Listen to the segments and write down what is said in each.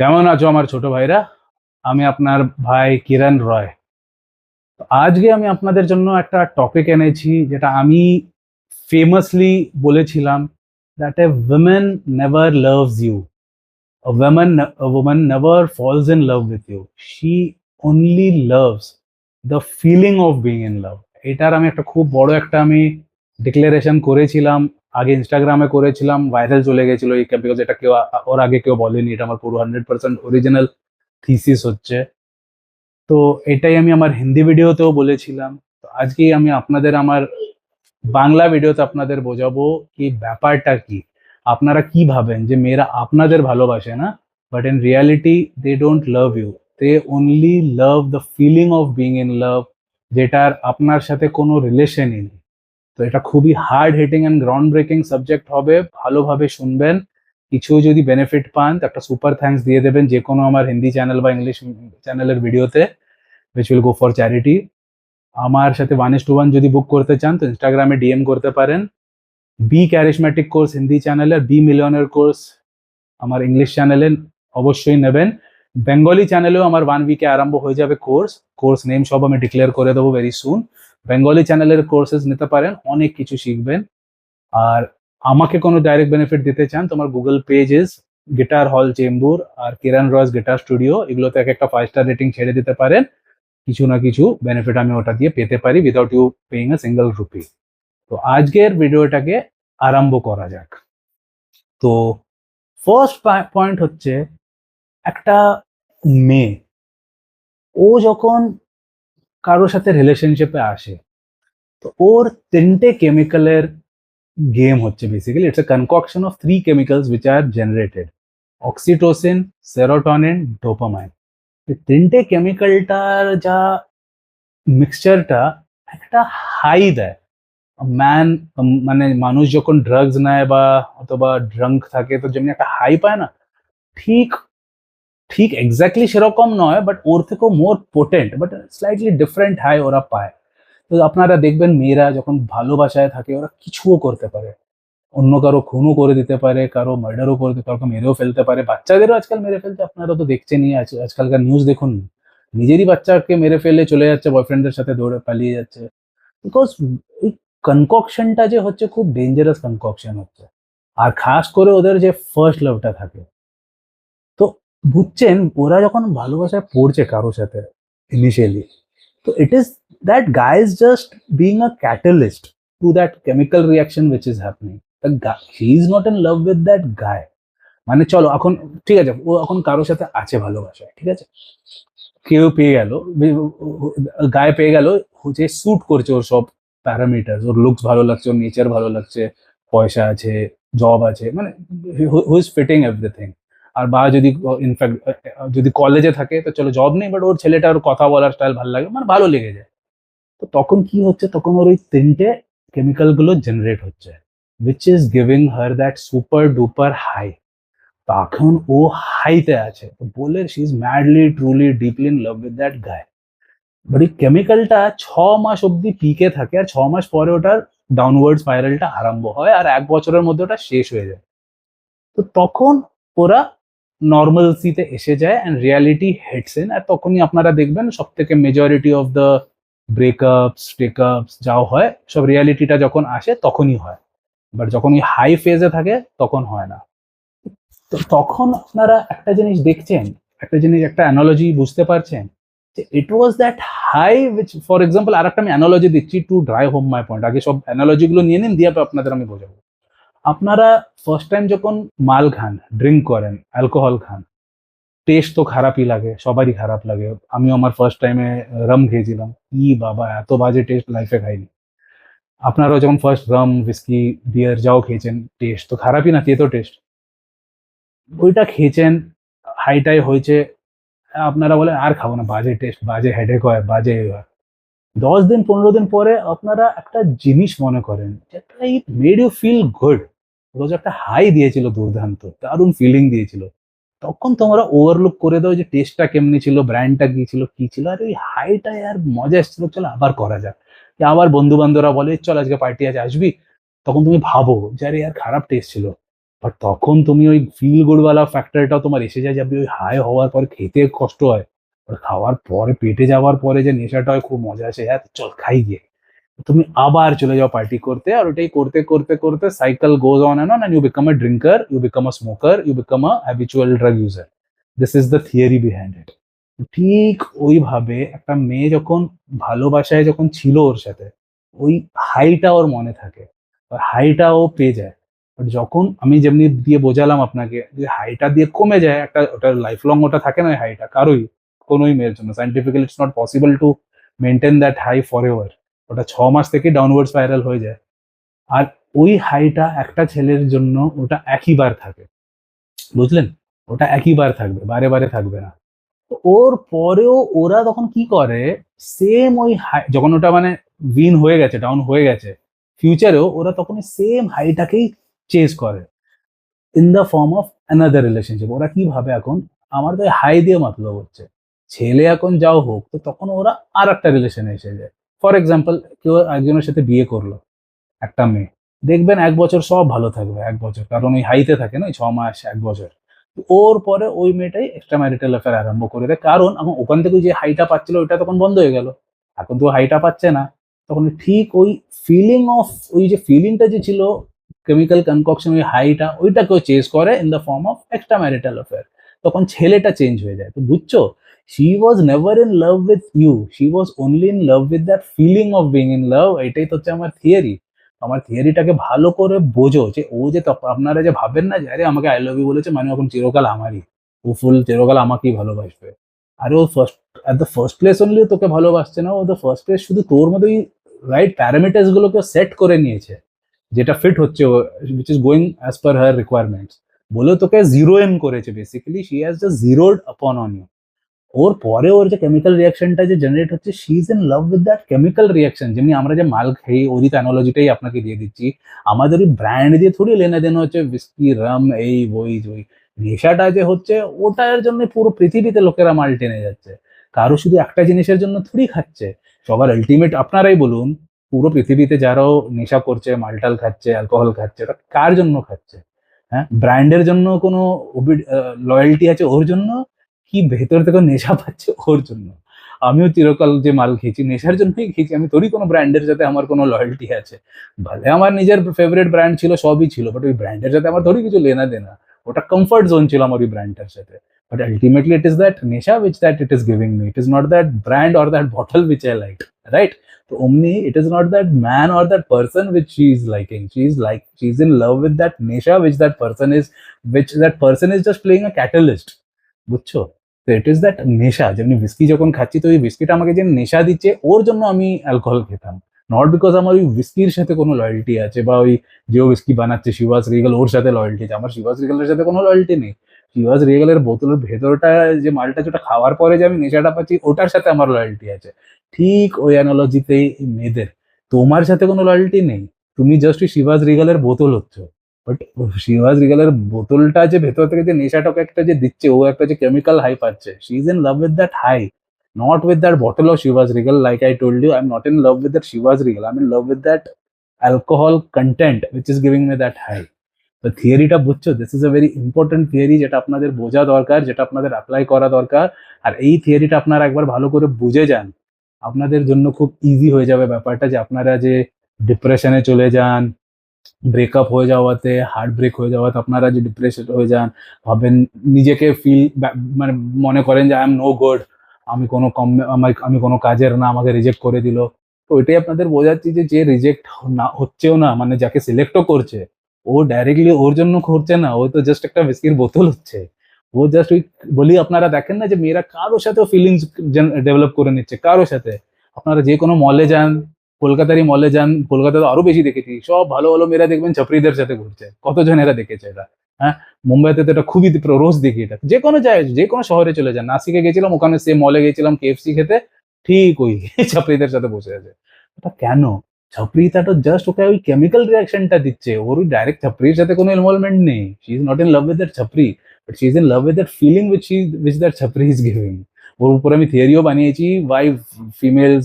কেমন আছো আমার ছোট ভাইরা? আমি আপনার ভাই কিরণ রয়। আজকে আমি আপনাদের জন্য একটা টপিক এনেছি, যেটা আমি ফেমাসলি বলেছিলাম that a women never loves you a woman a woman never falls in love with you. She only loves the feeling of being এটার আমি একটা খুব বড় একটা আমি ডিক্লারেশন করেছিলাম আগে ইনস্টাগ্রামে করেছিলাম ভাইরাল চলে গেছিল এই বিকজ এটা কেউ, ওর আগে কেউ বলেনি, এটা আমার পুরো হান্ড্রেড পার্সেন্ট অরিজিনাল থিসিস হচ্ছে। তো এটাই আমি আমার হিন্দি ভিডিওতেও বলেছিলাম। তো আজকেই আমি আপনাদের আমার বাংলা ভিডিওতে আপনাদের বোঝাবো কি ব্যাপারটা কি। আপনারা কি ভাবেন যে মেয়েরা আপনাদের ভালোবাসে না but in reality they don't love you they only love the feeling of being in love যেটার আপনার সাথে কোনো রিলেশনই নেই। তো এটা খুবই hard hitting and ground breaking subject হবে, ভালোভাবে শুনবেন। কিছু যদি বেনিফিট পান, তো একটা সুপার থ্যাঙ্কস দিয়ে দেবেন যে কোনো আমার হিন্দি চ্যানেল বা ইংলিশ চ্যানেলের ভিডিওতে which will go for charity আমার সাথে ওয়ান ইস টু ওয়ান যদি বুক করতে চান, তো ইনস্টাগ্রামে ডিএম করতে পারেন। বি ক্যারিশম্যাটিক কোর্স হিন্দি চ্যানেলে বি মিলিয়নের কোর্স আমার ইংলিশ চ্যানেলে অবশ্যই নেবেন। বেঙ্গলি চ্যানেলেও আমার ওয়ান উইকে আরম্ভ হয়ে যাবে কোর্স কোর্স নেম সব আমি ডিক্লেয়ার করে দেবো ভেরি সুন বেঙ্গলি চ্যানেলের কোর্সেস নিতে পারেন, অনেক কিছু শিখবেন। আর আমাকে কোনো ডাইরেক্ট বেনিফিট দিতে চান, তোমার Google pages guitar hall Chembur আর কিরণ রস গিটার স্টুডিও এগুলোতে এক একটা ফাইভ স্টার রেটিং ছেড়ে দিতে পারেন। কিছু না কিছু বেনিফিট আমি ওটা দিয়ে পেতে পারি without you paying a single rupee তো আজকের ভিডিওটাকে আরম্ভ করা যাক। তো ফার্স্ট পয়েন্ট হচ্ছে, একটা মেয়ে, ও যখন কারোর সাথে রিলেশনশিপে আসে। তো ওর তিনটে কেমিক্যালের গেম হচ্ছে basically it's a concoction of three chemicals which are generated oxytocin serotonin dopamine এই তিনটে কেমিক্যালটার যা মিক্সচারটা একটা হাই দেয়। ম্যান মানে মানুষ যখন ড্রাগস নেয় বা অথবা ড্রাঙ্ক থাকে, তো যেমনি একটা হাই পায় না, ঠিক ঠিক এক্স্যাক্টলি সেরকম নয় বাট ওর থেকেও more potent but slightly different high ওরা পায়। তো আপনারা দেখবেন মেয়েরা যখন ভালোবাসায় থাকে, ওরা কিছুও করতে পারে। অন্য কারও খুনও করে দিতে পারে, কারও মার্ডারও করে দিতে কারও মেরেও ফেলতে পারে। বাচ্চাদেরও আজকাল মেরে ফেলতে আপনারা তো দেখছেনই, আজ, আজকালকার নিউজ দেখুন। নিজেরই বাচ্চাকে মেরে ফেলে চলে যাচ্ছে বয়ফ্রেন্ডের সাথে দৌড়ে পালিয়ে যাচ্ছে। বিকজ এই কনককশনটা যে হচ্ছে, খুব ডেঞ্জারাস কনককশন হচ্ছে। আর খাস করে ওদের যে ফার্স্ট লাভটা থাকে। বুঝছেন ওরা যখন ভালোবাসায় পড়ছে কারোর সাথে ইনিশিয়ালি তো it is that guy is just being a catalyst to that chemical reaction which is happening he is not in love with that guy মানে চলো, এখন ঠিক আছে, ও এখন কারোর সাথে আছে ভালোবাসায়, ঠিক আছে? কেউ পেয়ে গেল গায়ে পেয়ে গেল যে স্যুট করছে ওর সব প্যারামিটার ওর লুকস ভালো লাগছে, ওর নেচার ভালো লাগছে, পয়সা আছে জব আছে মানে হু ইজ ফিটিং এভরিথিং আর বা যদি ইনফ্যাক্ট যদি কলেজে থাকে, তো চলো জব নেই বাট ওর ছেলেটার কথা বলার স্টাইল ভালো লাগে মানে ভালো লেগে যায়। তো তখন কি হচ্ছে? তখন ওর ওই তিনটে কেমিক্যালগুলো জেনারেট হচ্ছে which is giving her that super duper high তখন ও হাইতে আছে, তো বলে she is madly truly deeply in love with that guy but এই কেমিক্যালটা ছ মাস অব্দি পিকে থাকে, আর ছ মাস পরে ওটার ডাউনওয়ার্ড স্পাইরালটা আরম্ভ হয়, আর এক বছরের মধ্যে ওটা শেষ হয়ে যায়। তো তখন ওরা নর্মালসিতে এসে যায় অ্যান্ড রিয়ালিটি হেডস ইন আর তখনই আপনারা দেখবেন সব থেকে মেজরিটি অফ দ্য ব্রেকআপস টেকআপস যাও হয়, সব রিয়ালিটিটা যখন আসে তখনই হয়। বাট যখন ওই হাই ফেজে থাকে, তখন হয় না। তো তখন আপনারা একটা জিনিস দেখছেন, একটা জিনিস, একটা অ্যানোলজি বুঝতে পারছেন যে it was that high which for example আর একটা আমি অ্যানোলজি দিচ্ছি to drive home my point আগে সব অ্যানোলজিগুলো নিয়ে নিন, দিয়ে আপনাদের আমি বোঝাবো। আপনারা ফার্স্ট টাইম যখন মাল খান ড্রিঙ্ক করেন অ্যালকোহল খান টেস্ট তো খারাপই লাগে, সবারই খারাপ লাগে। আমিও আমার ফার্স্ট টাইমে রাম খেয়েছিলাম। ই বাবা, এত বাজে টেস্ট লাইফে খাইনি। আপনারাও যখন ফার্স্ট রাম উইস্কি বিয়ার যাও খেয়েছেন টেস্ট তো খারাপই না তেতো টেস্ট ওইটা খেয়েছেন হাইটাই হয়েছে, আপনারা বলেন, আর খাব না, বাজে টেস্ট বাজে হেডেক হয়, বাজে হয়। দশ দিন, পনেরো দিন পরে আপনারা একটা জিনিস মনে করেন যেটা it made you feel good because একটা হাই দিয়েছিল দুর্দান্ত, দারুণ ফিলিং দিয়েছিল। তখন তোমরা ওভারলুক করে দাও যে টেস্টটা কেমনি ছিল ব্র্যান্ডটা কি ছিল কি ছিল, আর ওই হাইটাই আর মজা এসেছিল চলো আবার করা যাক। আবার বন্ধু বান্ধবরা বলে, চল আজকে পার্টি আছে আসবি? তখন তুমি ভাবো যে আরে আর খারাপ টেস্ট ছিল। বাট তখন তুমি ওই ফিল গুডওয়ালা ফ্যাক্টরটাও তোমার এসে যায় যাবে ওই হাই হওয়ার পর খেতে কষ্ট হয়। খাওয়ার পরে, পেটে যাওয়ার পরে যে নেশাটা হয়, খুব মজা আসে। হ্যাঁ চল খাই গিয়ে। তুমি আবার চলে যাও পার্টি করতে আর ওটাই করতে করতে করতে cycle goes on and on and you become a drinker you become a smoker you become a habitual drug user this is the theory behind it ঠিক ওইভাবে একটা মেয়ে যখন ভালোবাসায় যখন ছিল ওর সাথে, ওই হাইটা ওর মনে থাকে হাইটা ও পেয়ে যায়। বাট যখন আমি যেমনি দিয়ে বোঝালাম আপনাকে যে হাইটা দিয়ে কমে যায়, একটা ওটা লাইফ লং ওটা থাকে না হাইটা কারোই কোনোই মেয়ের জন্য। Scientifically it's not possible to maintain that high forever ওটা ছ মাস থেকে ডাউনওয়ার্ড স্পাইরাল হয়ে যায়। আর ওই হাইটা একটা ছেলের জন্য ওটা একই বার থাকে। বুঝলেন? ওটা একই বার থাকবে, বারে বারে থাকবে না। তো ওর পরেও ওরা তখন কি করে? সেম ওই হাই যখন ওটা মানে উইন হয়ে গেছে ডাউন হয়ে গেছে ফিউচারেও ওরা তখন সেম হাইটাকেই চেস করে। In the form of another relationship ওরা কি ভাবে এখন? আমার তো হাই দিয়ে মতলব হচ্ছে। ছেলে এখন যাও হোক, তো তখন ওরা আর একটা রিলেশনে এসে যায়। ফর এক্সাম্পল কেউ একজনের সাথে বিয়ে করল, একটা মেয়ে। দেখবেন এক বছর সব ভালো থাকবে, এক বছর। কারণ ওই হাইতে থাকে না ছ মাস, এক বছর। ওর পরে ওই মেয়েটাই এক্সট্রা ম্যারিটাল অ্যাফেয়ার আরম্ভ করে দেয়। কারণ এখন ওখান থেকে যে হাইটা পাচ্ছিল, ওইটা তখন বন্ধ হয়ে গেল। এখন তো হাইটা পাচ্ছে না। তখন ঠিক ওই ফিলিং অফ ওই যে ফিলিংটা যে ছিল কেমিক্যাল কনককশন ওই হাইটা ওইটাকেও চেঞ্জ করে in the form of extra marital affair তখন ছেলেটা চেঞ্জ হয়ে যায়। তো বুঝছ? She was never in love with you she was only in love with that feeling of being in love এটাই তো হচ্ছে আমার থিওরি আমার থিওরিটাকে ভালো করে বোঝো যে ও যে আপনারা যে ভাবেন না যে, আরে আমাকে আই লাভ ইউ বলেছে মানে এখন চিরকাল আমারই। ও ফুল চিরকাল আমাকেই ভালোবাসবে। আরে ও first at the first place only তোকে ভালোবাসছে না। ও দ্য ফার্স্ট প্লেস শুধু তোর ওই রাইট প্যারামিটার্স গুলোকে সেট করে নিয়েছে, যেটা ফিট হচ্ছে which is going as per her requirements বলে তোকে জিরো এন করেছে basically she has just zeroed upon on you ওর পরে ওর যে কেমিক্যাল রিয়াকশনটা যে জেনারেট হচ্ছে she is in love with that chemical reaction যেমনি আমরা যে মাল খাই ওরই তো অ্যানোলজিটাই আপনাকে দিয়ে দিচ্ছি আমাদের ওই ব্র্যান্ড দিয়ে থোড়ি লেনা দেনা হচ্ছে বিস্কি রাম এই, ওই ওই। নেশাটা যে হচ্ছে, ওটার জন্য পুরো পৃথিবীতে লোকেরা মাল টেনে যাচ্ছে। কারও শুধু একটা জিনিসের জন্য থোড়ি খাচ্ছে, সবার আলটিমেট আপনারাই বলুন, পুরো পৃথিবীতে যারাও নেশা করছে মালটাল খাচ্ছে অ্যালকোহল খাচ্ছে ওটা কার জন্য খাচ্ছে? হ্যাঁ? ব্র্যান্ডের জন্য কোনো লয়্যালটি আছে ওর জন্য? কি ভেতর থেকে নেশা পাচ্ছে ওর জন্য? আমিও চিরকাল যে মাল খেয়েছি, নেশার জন্যই খেয়েছি। আমি তোরই কোনো ব্র্যান্ডের সাথে আমার কোনো লয়্যালটি আছে। ভালে আমার নিজের ফেভারিট ব্র্যান্ড ছিল, সবই ছিল বাট ওই ব্র্যান্ডের সাথে আমার ধরি কিছু লেনা দেনা। ওটা কমফর্ট জোন ছিল আমার ওই ব্র্যান্ডটার সাথে। But ultimately it is that নেশা which that it is giving me it is not that brand or that bottle which I like right তো অমনি it is not that man or that person which she is liking she is like she is in love with that নেশা which that person is which that person is just playing a catalyst বুঝছ? তো ইট is that নেশা, যেমনি বিস্কি যখন খাচ্ছি, তো ওই বিস্কিটা আমাকে যে নেশা দিচ্ছে, ওর জন্য আমি অ্যালকোহল খেতাম। নট বিকজ আমার ওই বিস্কির সাথে কোনো লয়্যালটি আছে বা ওই যে ও বিস্কি বানাচ্ছে শিবাস রিগেল ওর সাথে লয়্যালটি আছে। আমার শিবাস রিগেলের সাথে কোনো লয়্যালটি নেই। শিবাস রিগেলের বোতলের ভেতরটা, যে মালটা যেটা খাওয়ার পরে যে আমি নেশাটা পাচ্ছি, ওটার সাথে আমার লয়্যালটি আছে। ঠিক ওই অ্যানোলজিতেই মেয়েদের। তোমার সাথে কোনো লয়্যালটি নেই। তুমি জাস্ট ওই শিবাস রিগালের বোতল হচ্ছ। বাট শিবাস রিগালের বোতলটা যে ভেতর থেকে যে নেশাটাকে একটা যে দিচ্ছে ও একটা যে কেমিক্যাল হাই পাচ্ছে she is in love with that high not with that bottle of Shiva's Regal. Like I told you, I'm not in love with that Shiva's Regal. I'm in love with that alcohol content, which is giving me that high. তো theory বুঝছ this is a very important theory যেটা আপনাদের বোঝা দরকার যেটা আপনাদের apply করা দরকার আর এই থিওরিটা আপনারা একবার ভালো করে বুঝে যান আপনাদের জন্য খুব ইজি হয়ে যাবে ব্যাপারটা যে আপনারা যে ডিপ্রেশনে চলে যান ব্রেকআপ হয়ে যাওয়াতে হার্ট ব্রেক হয়ে যাওয়াতে আপনারা যে ডিপ্রেশন হয়ে যান, ভাবেন নিজেকে ফিল মানে মনে করেন যে আই এম নো গুড আমি কোনো কম আমি কোনো কাজের না, আমাকে রিজেক্ট করে দিল। তো ওইটাই আপনাদের বোঝাচ্ছি যে যে রিজেক্ট না, হচ্ছেও না মানে যাকে সিলেক্টও করছে, ও ডাইরেক্টলি ওর জন্য করছে না, ও তো জাস্ট একটা বিস্কির বোতল হচ্ছে। ও জাস্ট ওই বলি আপনারা দেখেন না যে, মেয়েরা কারোর সাথেও ফিলিংস ডেভেলপ করে নিচ্ছে, কারোর সাথে। আপনারা যে কোনো মলে যান কলকাতারই মলে যান কলকাতাতে আরও বেশি দেখেছি। সব ভালো ভালো মেয়েরা দেখবেন ছাত্রীদের সাথে ঘুরছে। কতজন এরা দেখেছে এটা? হ্যাঁ? মুম্বাইতে তো এটা খুবই রোজ দেখি এটা। যে কোনো জায়গায়, যে কোনো শহরে চলে যান। নাসিকে গেছিলাম, ওখানে সে মলে গেছিলাম কেএফসি খেতে। ঠিক ওই ছাত্রীদের সাথে বসে আছে। এটা কেন? ছাত্রীটা তো জাস্ট ওকে ওই কেমিক্যাল রিয়াকশনটা দিচ্ছে। ওর ওই ডাইরেক্ট ছাত্রীর সাথে কোনো ইনভলভমেন্ট নেই। She is not in love with that ছাত্রী but she is in love with that feeling which she which that ছাত্রী ইজ গিভিং ওর উপরে আমি থিওরিও বানিয়েছি ওয়াই ফিমেলস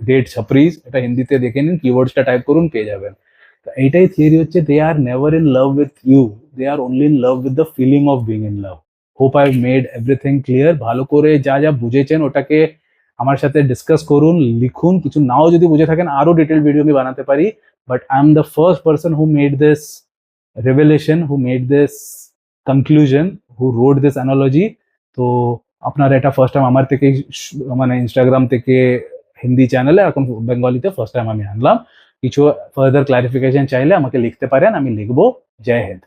ডেট ছাত্রীজ এটা হিন্দিতে দেখে নিন কিওয়ার্ডসটা টাইপ করুন, পেয়ে যাবেন। তো এইটাই থিওরি হচ্ছে they are never in love with you they are only in love with the feeling of being in love hope I made everything clear ভালো করে যা যা বুঝেছেন, ওটাকে আমার সাথে ডিসকাস করুন, লিখুন, কিছু নাও যদি বুঝে থাকেন, আরও ডিটেল ভিডিও আমি বানাতে পারি। But I am the first person who made this revelation who made this conclusion who wrote this analogy তো আপনারা এটা ফার্স্ট টাইম আমার থেকে মানে ইনস্টাগ্রাম থেকে হিন্দি চ্যানেলে এখন বেঙ্গলিতে ফার্স্ট টাইম আমি আনলাম কিছু ফার্দার ক্লারিফিকেশন চাইলে আমাকে লিখতে পারেন আমি লিখব জয় হিন্দ